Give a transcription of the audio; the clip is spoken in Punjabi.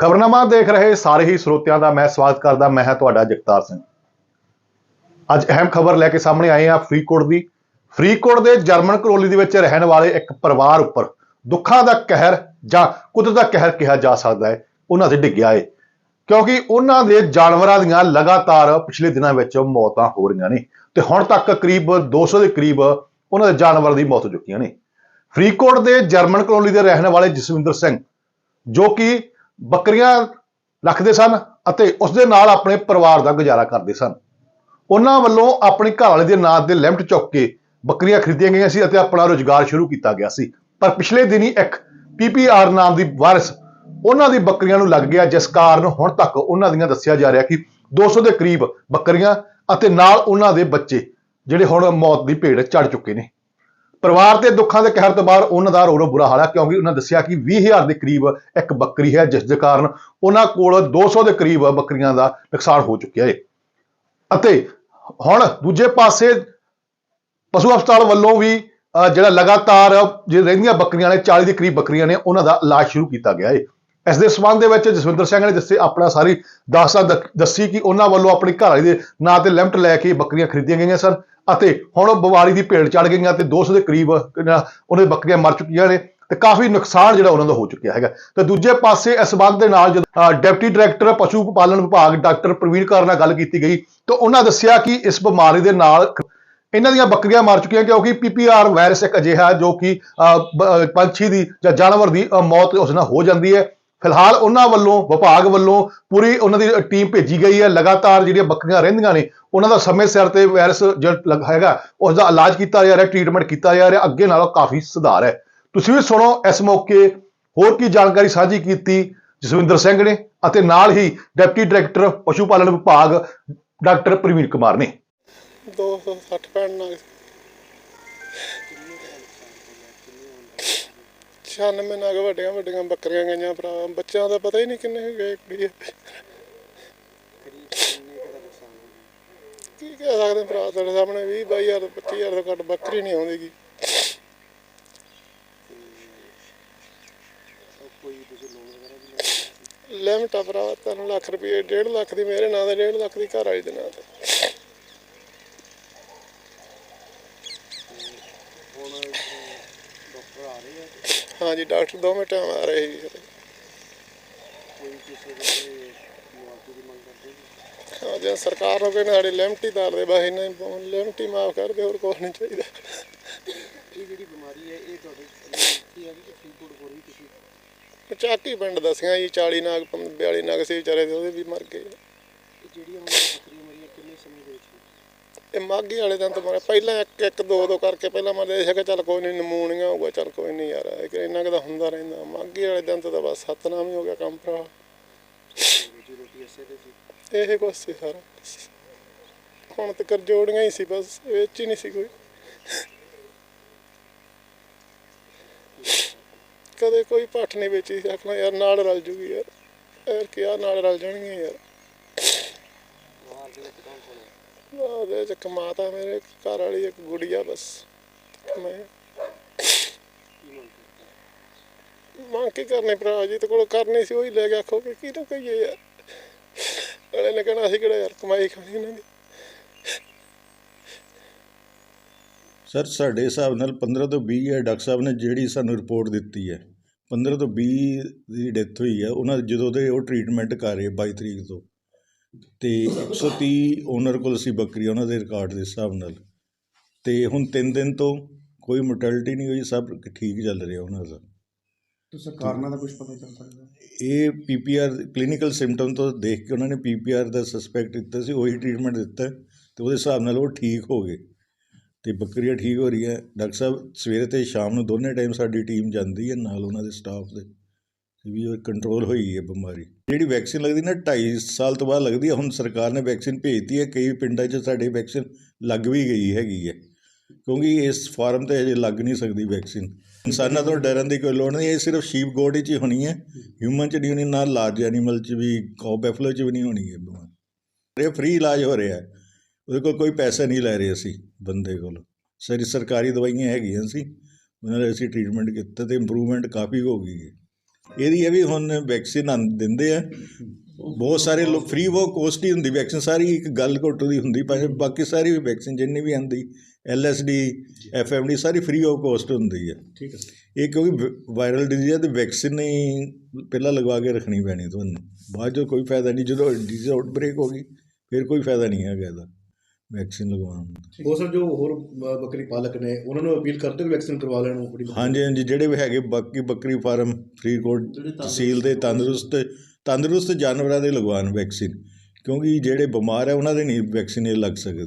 ਖਬਰਨਾਮਾ ਦੇਖ ਰਹੇ ਸਾਰੇ ਹੀ ਸਰੋਤਿਆਂ ਦਾ ਮੈਂ ਸਵਾਗਤ ਕਰਦਾ, ਮੈਂ ਹਾਂ ਤੁਹਾਡਾ ਜਗਤਾਰ ਸਿੰਘ। ਅੱਜ ਅਹਿਮ ਖਬਰ ਲੈ ਕੇ ਸਾਹਮਣੇ ਆਏ ਹਾਂ ਫਰੀਦਕੋਟ ਦੀ। ਫਰੀਦਕੋਟ ਦੇ ਜਰਮਨ ਕਲੋਨੀ ਦੇ ਵਿੱਚ ਰਹਿਣ ਵਾਲੇ ਇੱਕ ਪਰਿਵਾਰ ਉੱਪਰ ਦੁੱਖਾਂ ਦਾ ਕਹਿਰ ਜਾਂ ਕੁਦਰਤ ਦਾ ਕਹਿਰ ਕਿਹਾ ਜਾ ਸਕਦਾ ਹੈ, ਉਹਨਾਂ ਤੇ ਡਿੱਗਿਆ ਹੈ ਕਿਉਂਕਿ ਉਹਨਾਂ ਦੇ ਜਾਨਵਰਾਂ ਦੀਆਂ ਲਗਾਤਾਰ ਪਿਛਲੇ ਦਿਨਾਂ ਵਿੱਚ ਮੌਤਾਂ ਹੋ ਰਹੀਆਂ ਨੇ ਤੇ ਹੁਣ ਤੱਕ ਕਰੀਬ 200 ਦੇ ਕਰੀਬ ਉਹਨਾਂ ਦੇ ਜਾਨਵਰਾਂ ਦੀ ਮੌਤ ਹੋ ਚੁੱਕੀਆਂ ਨੇ। ਫਰੀਦਕੋਟ ਦੇ ਜਰਮਨ ਕਲੋਨੀ ਦੇ ਰਹਿਣ ਵਾਲੇ ਜਸਵਿੰਦਰ ਸਿੰਘ, ਜੋ ਕਿ ਬੱਕਰੀਆਂ ਰੱਖਦੇ ਸਨ ਅਤੇ ਉਸ ਦੇ ਨਾਲ ਆਪਣੇ ਪਰਿਵਾਰ ਦਾ ਗੁਜ਼ਾਰਾ ਕਰਦੇ ਸਨ। ਉਹਨਾਂ ਵੱਲੋਂ ਆਪਣੇ ਘਰ ਵਾਲੇ ਦੇ ਨਾਂ ਦੇ ਲਿਮਟ ਚੁੱਕ ਕੇ ਬੱਕਰੀਆਂ ਖਰੀਦੀਆਂ ਗਈਆਂ ਸੀ ਅਤੇ ਆਪਣਾ ਰੁਜ਼ਗਾਰ ਸ਼ੁਰੂ ਕੀਤਾ ਗਿਆ ਸੀ। ਪਰ ਪਿਛਲੇ ਦਿਨੀ ਇੱਕ ਪੀਪੀਆਰ ਨਾਮ ਦੀ ਵਾਇਰਸ ਉਹਨਾਂ ਦੀ ਬੱਕਰੀਆਂ ਨੂੰ ਲੱਗ ਗਿਆ, ਜਿਸ ਕਾਰਨ ਹੁਣ ਤੱਕ ਉਹਨਾਂ ਦੀਆਂ ਦੱਸਿਆ ਜਾ ਰਿਹਾ ਕਿ 200 ਦੇ ਕਰੀਬ ਬੱਕਰੀਆਂ ਅਤੇ ਨਾਲ ਉਹਨਾਂ ਦੇ ਬੱਚੇ ਜਿਹੜੇ ਹੁਣ ਮੌਤ ਦੀ ਭੇਟ ਚੜ ਚੁੱਕੇ ਨੇ। ਪਰਿਵਾਰ ਦੇ ਦੁੱਖਾਂ ਦੇ ਕਹਿਰ ਤੋਂ ਬਾਅਦ ਉਹਨਾਂ ਦਾ ਰੋ ਬੁਰਾ ਹਾਲ ਹੈ ਕਿਉਂਕਿ ਉਹਨਾਂ ਦੱਸਿਆ ਕਿ 20000 ਦੇ ਕਰੀਬ ਇੱਕ ਬੱਕਰੀ ਹੈ ਜਿਸ ਦੇ ਕਾਰਨ ਉਹਨਾਂ ਕੋਲ 200 ਦੇ ਕਰੀਬ ਬੱਕਰੀਆਂ ਦਾ ਨੁਕਸਾਨ ਹੋ ਚੁੱਕਿਆ ਹੈ। ਅਤੇ ਹੁਣ ਦੂਜੇ ਪਾਸੇ ਪਸ਼ੂ ਹਸਪਤਾਲ ਵੱਲੋਂ ਵੀ ਅਹ, ਜਿਹੜਾ ਲਗਾਤਾਰ ਜੇ ਰਹਿੰਦੀਆਂ ਬੱਕਰੀਆਂ ਨੇ 40 ਦੇ ਕਰੀਬ ਬੱਕਰੀਆਂ ਨੇ ਉਹਨਾਂ ਦਾ ਇਲਾਜ ਸ਼ੁਰੂ ਕੀਤਾ ਗਿਆ ਹੈ। ਇਸ ਦੇ ਸਬੰਧ ਦੇ ਵਿੱਚ ਜਸਵਿੰਦਰ ਸਿੰਘ ਨੇ ਦੱਸੇ ਆਪਣਾ ਸਾਰੀ ਦਾਸਤਾਨ ਦੱਸੀ ਕਿ ਉਹਨਾਂ ਵੱਲੋਂ ਆਪਣੀ ਘਰਵਾਲੀ ਦੇ ਨਾਂ ਤੇ ਲਿਮਟ ਲੈ ਕੇ ਬੱਕਰੀਆਂ ਖਰੀਦੀਆਂ ਗਈਆਂ ਸਨ ਅਤੇ ਹੁਣ ਉਹ ਬਿਮਾਰੀ ਦੀ ਭੇਡ ਚੜ ਗਈਆਂ ਤੇ 200 ਦੇ ਕਰੀਬ ਕਿੰਨਾ- ਉਹਨਾਂ ਬੱਕਰੀਆਂ ਮਰ ਚੁੱਕੀਆਂ ਨੇ ਤੇ ਕਾਫੀ ਨੁਕਸਾਨ ਜਿਹੜਾ ਉਹਨਾਂ ਦਾ ਹੋ ਚੁੱਕਿਆ ਹੈਗਾ। ਤੇ ਦੂਜੇ ਪਾਸੇ ਇਸ ਸੰਬੰਧ ਦੇ ਨਾਲ ਜਦੋਂ ਡਿਪਟੀ ਡਾਇਰੈਕਟਰ, ਪਸ਼ੂ ਪਾਲਣ ਵਿਭਾਗ ਡਾਕਟਰ ਪ੍ਰਵੀਨ ਕੌਰ ਨਾਲ ਗੱਲ ਕੀਤੀ ਗਈ ਤਾਂ ਉਹਨਾਂ ਦੱਸਿਆ ਕਿ ਇਸ ਬਿਮਾਰੀ ਦੇ ਨਾਲ ਇਹਨਾਂ ਦੀਆਂ ਬੱਕਰੀਆਂ ਮਰ ਚੁੱਕੀਆਂ ਕਿਉਂਕਿ ਪੀਪੀਆਰ ਵਾਇਰਸ ਇੱਕ ਅਜਿਹਾ ਹੈ ਜੋ ਕਿ ਪੰਛੀ ਦੀ ਜਾਂ ਜਾਨਵਰ ਦੀ ਮੌਤ ਉਸ ਨਾਲ ਹੋ ਜਾਂਦੀ ਹੈ। ਫਿਲਹਾਲ ਉਹਨਾਂ ਵੱਲੋਂ, ਵਿਭਾਗ ਵੱਲੋਂ ਪੂਰੀ ਉਹਨਾਂ ਦੀ ਟੀਮ ਭੇਜੀ ਗਈ ਹੈ। ਲਗਾਤਾਰ ਜਿਹੜੀਆਂ ਬੱਕਰੀਆਂ ਰਹਿੰਦੀਆਂ ਨੇ, ਉਹਨਾਂ ਦਾ ਸਮੇਂ ਸਿਰ ਤੇ ਵਾਇਰਸ ਜਿਹੜਾ ਲੱਗ- ਹੈਗਾ ਉਸ ਦਾ ਇਲਾਜ ਕੀਤਾ ਜਾ ਰਿਹਾ ਟ੍ਰੀਟਮੈਂਟ ਕੀਤਾ ਜਾ ਰਿਹਾ, ਅੱਗੇ ਨਾਲੋਂ ਕਾਫੀ ਸੁਧਾਰ ਹੈ। ਤੁਸੀਂ ਵੀ ਸੁਣੋ ਇਸ ਮੌਕੇ, ਹੋਰ ਕੀ ਜਾਣਕਾਰੀ ਸਾਂਝੀ ਕੀਤੀ ਜਸਵਿੰਦਰ ਸਿੰਘ ਨੇ ਅਤੇ ਨਾਲ ਹੀ ਡਿਪਟੀ ਡਾਇਰੈਕਟਰ ਪਸ਼ੂ ਪਾਲਣ ਵਿਭਾਗ ਡਾਕਟਰ ਪ੍ਰਵੀਨ ਕੁਮਾਰ ਨੇ। 260 ਪੈਣ ਨਾਲ 96 ਨਗ ਵੱਡੀਆਂ ਵੱਡੀਆਂ ਬੱਕਰੀਆਂ ਗਈਆਂ ਭਰਾ। ਬੱਚਿਆਂ ਦਾ ਪਤਾ ਹੀ ਨਹੀਂ ਕਿੰਨੇ ਗਏ ਕੁੜੀ ਕੀ ਕਹਿ ਸਕਦੇ ਭਰਾ, ਤੁਹਾਡੇ ਸਾਹਮਣੇ 20 22000 25000 ਤੋਂ ਘੱਟ ਬੱਕਰੀ ਨਹੀਂ ਆਉਂਦੀਗੀ। ਲਿਮਟ ਆ ਭਰਾ 3 ਲੱਖ ਰੁਪਏ 1.5 ਲੱਖ ਦੀ ਮੇਰੇ ਨਾਂ ਤੇ 1.5 ਲੱਖ ਦੀ ਘਰ ਵਾਲੀ ਦੇ ਨਾਂ ਤੇ। ਹਾਂਜੀ ਡਾਕਟਰ ਦੋਵੇਂ ਟਾਈਮ ਆ ਰਹੇ ਸੀ। ਹਾਂ ਜੇ ਸਰਕਾਰ ਨੂੰ ਕਹਿੰਦੇ ਸਾਡੀ ਲਿਮਟ ਤਾਰ ਦੇ ਬਸ ਇਹਨਾਂ ਹੀ ਲਿਮਟ ਮਾਫ ਕਰ ਦੇ ਹੋਰ ਕੁਛ ਨਹੀਂ ਚਾਹੀਦਾ। ਇਹ ਜਿਹੜੀ ਬਿਮਾਰੀ ਹੈ ਇਹ ਤੁਹਾਡੇ ਕੀ ਹੈ ਕਿ ਫਰੀਦਕੋਟ ਹੋਰ ਵੀ ਕਿਸੇ ਚਾਕੀ ਪਿੰਡ ਦੱਸਿਆ ਜੀ 40 ਨਾਗ 42 ਨਾਗ ਸੀ ਵਿਚਾਰੇ ਦੇ ਉਹਦੇ ਵੀ ਮਰ ਗਏ। ਜਿਹੜੀਆਂ ਹੁਣ ਬੱਕਰੀਆਂ ਮਰੀਆਂ ਕਿੰਨੇ ਸਮੇਂ ਦੇ ਵਿੱਚ ਹੋਈਆਂ? ਇਹ ਮਾਗੀ ਵਾਲੇ ਦਿਨ ਤੋਂ ਮਾਰੇ ਪਹਿਲਾਂ ਇੱਕ ਇੱਕ, ਦੋ ਦੋ ਕਰਕੇ ਪਹਿਲਾਂ ਮੈਂ ਦੇਖਿਆ ਕਿ ਚੱਲ ਕੋਈ ਨਹੀਂ ਨਮੂਨੀਆ ਹੋਊਗਾ, ਚੱਲ ਕੋਈ ਨਹੀਂ ਯਾਰ। ਇਹ ਕਿ ਇੰਨਾ ਕੁ ਹੁੰਦਾ ਰਹਿੰਦਾ। ਮਾਗੀ ਵਾਲੇ ਦਿਨ ਤੋਂ ਤਾਂ ਬਸ ਸਤਨਾਮ ਹੀ ਹੋ ਗਿਆ ਕੰਮ ਭਰਾ। ਇਹ ਕੁਛ ਸੀ ਸਾਰਾ। ਹੁਣ ਤੱਕ ਜੋੜੀਆਂ ਹੀ ਸੀ ਬਸ ਵਿੱਚ ਹੀ ਨਹੀਂ ਸੀ ਕੋਈ। ਕਦੇ ਕੋਈ ਪੱਠ ਨਹੀਂ ਵੇਚੀ ਸੀ, ਆਖਣਾ ਯਾਰ ਨਾਲ ਰਲ ਜੂਗੀ ਯਾਰ। ਯਾਰ ਕੀ ਨਾਲ ਰਲ ਜਾਣਗੀਆਂ ਯਾਰ। ਉਹਦੇ ਚ ਕਮਾਤਾ ਮੇਰੇ ਘਰ ਵਾਲੀ, ਇੱਕ ਗੁੜੀਆ, ਬਸ। ਮੈਂ ਮੰਗ ਕਰਦੇ ਮੰਗ ਕੀ ਕਰਨੇ ਭਰਾ? ਜੀ ਤੇ ਕੋਲ ਕਰਨੀ ਸੀ, ਉਹੀ ਲੈ ਕੇ ਆਖੋ ਕਿ ਕੀ ਨਾ ਕਹੀਏ ਯਾਰ? ਅਗਲੇ ਨੇ ਕਹਿਣਾ ਅਸੀਂ ਕਿਹੜਾ ਯਾਰ, ਕਮਾਈ ਖਾਣੀ ਇਹਨਾਂ ਦੀ। ਸਰ, ਸਾਡੇ ਹਿਸਾਬ ਨਾਲ 15 ਤੋਂ 20 ਹੈ, ਡਾਕਟਰ ਸਾਹਿਬ ਨੇ ਜਿਹੜੀ ਸਾਨੂੰ ਰਿਪੋਰਟ ਦਿੱਤੀ ਹੈ। 15 ਤੋਂ 20 ਦੀ ਡੈਥ ਹੋਈ ਹੈ, ਉਹਨਾਂ ਜਦੋਂ ਦੇ ਉਹ ਟ੍ਰੀਟਮੈਂਟ ਕਰ ਰਹੇ 22 ਤਰੀਕ ਤੋਂ। ਤੇ 130 ਓਨਰ ਕੋਲ ਸੀ ਬੱਕਰੀ ਉਹਨਾਂ ਦੇ ਰਿਕਾਰਡ ਦੇ ਹਿਸਾਬ ਨਾਲ। ਤੇ ਹੁਣ 3 ਦਿਨ ਤੋਂ ਕੋਈ ਮੋਰਟੈਲਿਟੀ ਨਹੀਂ ਹੋਈ ਸਭ ਠੀਕ ਚੱਲ ਰਿਹਾ ਉਹਨਾਂ ਦਾ। ਤੁਸੀਂ ਕਾਰਨਾਂ ਦਾ ਕੁਝ ਪਤਾ ਚੱਲ ਸਕਦਾ? ਇਹ ਪੀਪੀਆਰ ਕਲੀਨਿਕਲ ਸਿੰਪਟਮ ਤੋਂ ਦੇਖ ਕੇ ਉਹਨਾਂ ਨੇ ਪੀਪੀਆਰ ਦਾ ਸਸਪੈਕਟ ਦਿੱਤਾ ਸੀ ਉਹੀ ਟ੍ਰੀਟਮੈਂਟ ਦਿੱਤਾ ਤੇ ਉਹਦੇ ਹਿਸਾਬ ਨਾਲ ਉਹ ਠੀਕ ਹੋ ਗਏ। ਤੇ ਬੱਕਰੀਆਂ ਠੀਕ ਹੋ ਰਹੀ ਹੈ ਡਾਕਟਰ ਸਾਹਿਬ ਸਵੇਰੇ ਤੇ ਸ਼ਾਮ ਨੂੰ ਦੋਨੇ ਟਾਈਮ ਸਾਡੀ ਟੀਮ ਜਾਂਦੀ ਹੈ ਨਾਲ ਉਹਨਾਂ ਦੇ ਸਟਾਫ ਦੇ। ਵੀ ਉਹ ਕੰਟਰੋਲ ਹੋਈ ਹੈ ਬਿਮਾਰੀ। ਜਿਹੜੀ ਵੈਕਸੀਨ ਲੱਗਦੀ ਨਾ 2.5 ਸਾਲ ਤੋਂ ਬਾਅਦ ਲੱਗਦੀ ਹੈ, ਹੁਣ ਸਰਕਾਰ ਨੇ ਵੈਕਸੀਨ ਭੇਜਤੀ ਹੈ, ਕਈ ਪਿੰਡਾਂ 'ਚ ਸਾਡੇ ਵੈਕਸੀਨ ਲੱਗ ਵੀ ਗਈ ਹੈਗੀ ਹੈ। ਕਿਉਂਕਿ ਇਸ ਫਾਰਮ ਤੇ ਹਜੇ ਲੱਗ ਨਹੀਂ ਸਕਦੀ ਵੈਕਸੀਨ ਇਨਸਾਨਾਂ ਤੋਂ ਡਰਨ ਦੀ ਕੋਈ ਲੋੜ ਨਹੀਂ, ਇਹ ਸਿਰਫ ਸ਼ੀਪ ਗੋਡ 'ਚ ਹੀ ਹੋਣੀ ਹੈ। ਹਿਊਮਨ 'ਚ ਨਹੀਂ ਹੋਣੀ, ਨਾ ਲਾਰਜ ਐਨੀਮਲ 'ਚ ਵੀ ਕਾਉ ਬੈਫਲੋ 'ਚ ਵੀ ਨਹੀਂ ਹੋਣੀ ਹੈ ਬਿਮਾਰੀ। ਇਹ ਫ੍ਰੀ ਇਲਾਜ ਹੋ ਰਿਹਾ ਹੈ। ਉਹਦੇ ਕੋਲ ਕੋਈ ਪੈਸਾ ਨਹੀਂ ਲੈ ਰਹੇ ਅਸੀਂ, ਬੰਦੇ ਕੋਲ। ਸਾਰੀ ਸਰਕਾਰੀ ਦਵਾਈਆਂ ਹੈਗੀਆਂ ਸੀ, ਉਹਨਾਂ ਨੇ ਅਸੀਂ ਟ੍ਰੀਟਮੈਂਟ ਕੀਤਾ ਤੇ ਇੰਪਰੂਵਮੈਂਟ ਕਾਫੀ ਹੋ ਗਈ ਹੈ। ਇਹਦੀ ਇਹ ਵੀ ਹੁਣ ਵੈਕਸੀਨ ਆਂ- ਦਿੰਦੇ ਆ। ਬਹੁਤ ਸਾਰੇ ਲੋਕ ਫ੍ਰੀ ਉਹ ਕੋਸਟ ਹੀ ਹੁੰਦੀ ਵੈਕਸੀਨ ਸਾਰੀ ਇੱਕ ਗੱਲ ਘੁੱਟ ਦੀ ਹੁੰਦੀ ਪਰ ਬਾਕੀ ਸਾਰੀ ਵੈਕਸੀਨ ਜਿੰਨੀ ਵੀ ਆਂਦੀ ਐਲਐਸਡੀ ਐਫਐਮਡੀ ਸਾਰੀ ਫ੍ਰੀ ਆਫ ਕੋਸਟ ਹੁੰਦੀ ਹੈ ਠੀਕ ਹੈ ਇਹ ਕਿਉਂਕਿ ਵਾਇਰਲ ਡਿਜ਼ੀਜ਼ ਹੈ ਤੇ ਵੈਕਸੀਨ ਹੀ ਪਹਿਲਾਂ ਲਗਵਾ ਕੇ ਰੱਖਣੀ ਪੈਣੀ ਤੁਹਾਨੂੰ। ਬਾਅਦ 'ਚੋਂ ਕੋਈ ਫਾਇਦਾ ਨਹੀਂ ਜਦੋਂ ਡਿਜ਼ੀਜ਼ ਆਊਟਬ੍ਰੇਕ ਹੋ ਗਈ ਫਿਰ ਕੋਈ ਫਾਇਦਾ ਨਹੀਂ ਹੈਗਾ ਇਹਦਾ। ਵੈਕਸੀਨ ਲਗਵਾਉਣ ਦਾ ਉਹ ਸਰ ਜੋ ਹੋਰ ਬ- ਬੱਕਰੀ ਪਾਲਕ ਨੇ ਉਹਨਾਂ ਨੂੰ ਅਪੀਲ ਕਰਦੇ ਹੋ ਵੈਕਸੀਨ ਕਰਵਾ ਲੈਣ ਉਹ ਆਪਣੀ ਬੱਕਰੀ ਹਾਂਜੀ ਹਾਂਜੀ ਜਿਹੜੇ ਵੀ ਹੈਗੇ ਬਾਕੀ ਬੱਕਰੀ ਫਾਰਮ ਫਰੀਦਕੋਟ ਤਹਿਸੀਲ ਦੇ ਤੰਦਰੁਸਤ ਤੰਦਰੁਸਤ ਜਾਨਵਰਾਂ ਦੇ ਲਗਵਾਉਣ ਵੈਕਸੀਨ ਕਿਉਂਕਿ ਜਿਹੜੇ ਬਿਮਾਰ ਹੈ ਉਹਨਾਂ ਦੇ ਨਹੀਂ ਵੈਕਸੀਨ ਇਹ ਲੱਗ ਸਕਦੀ।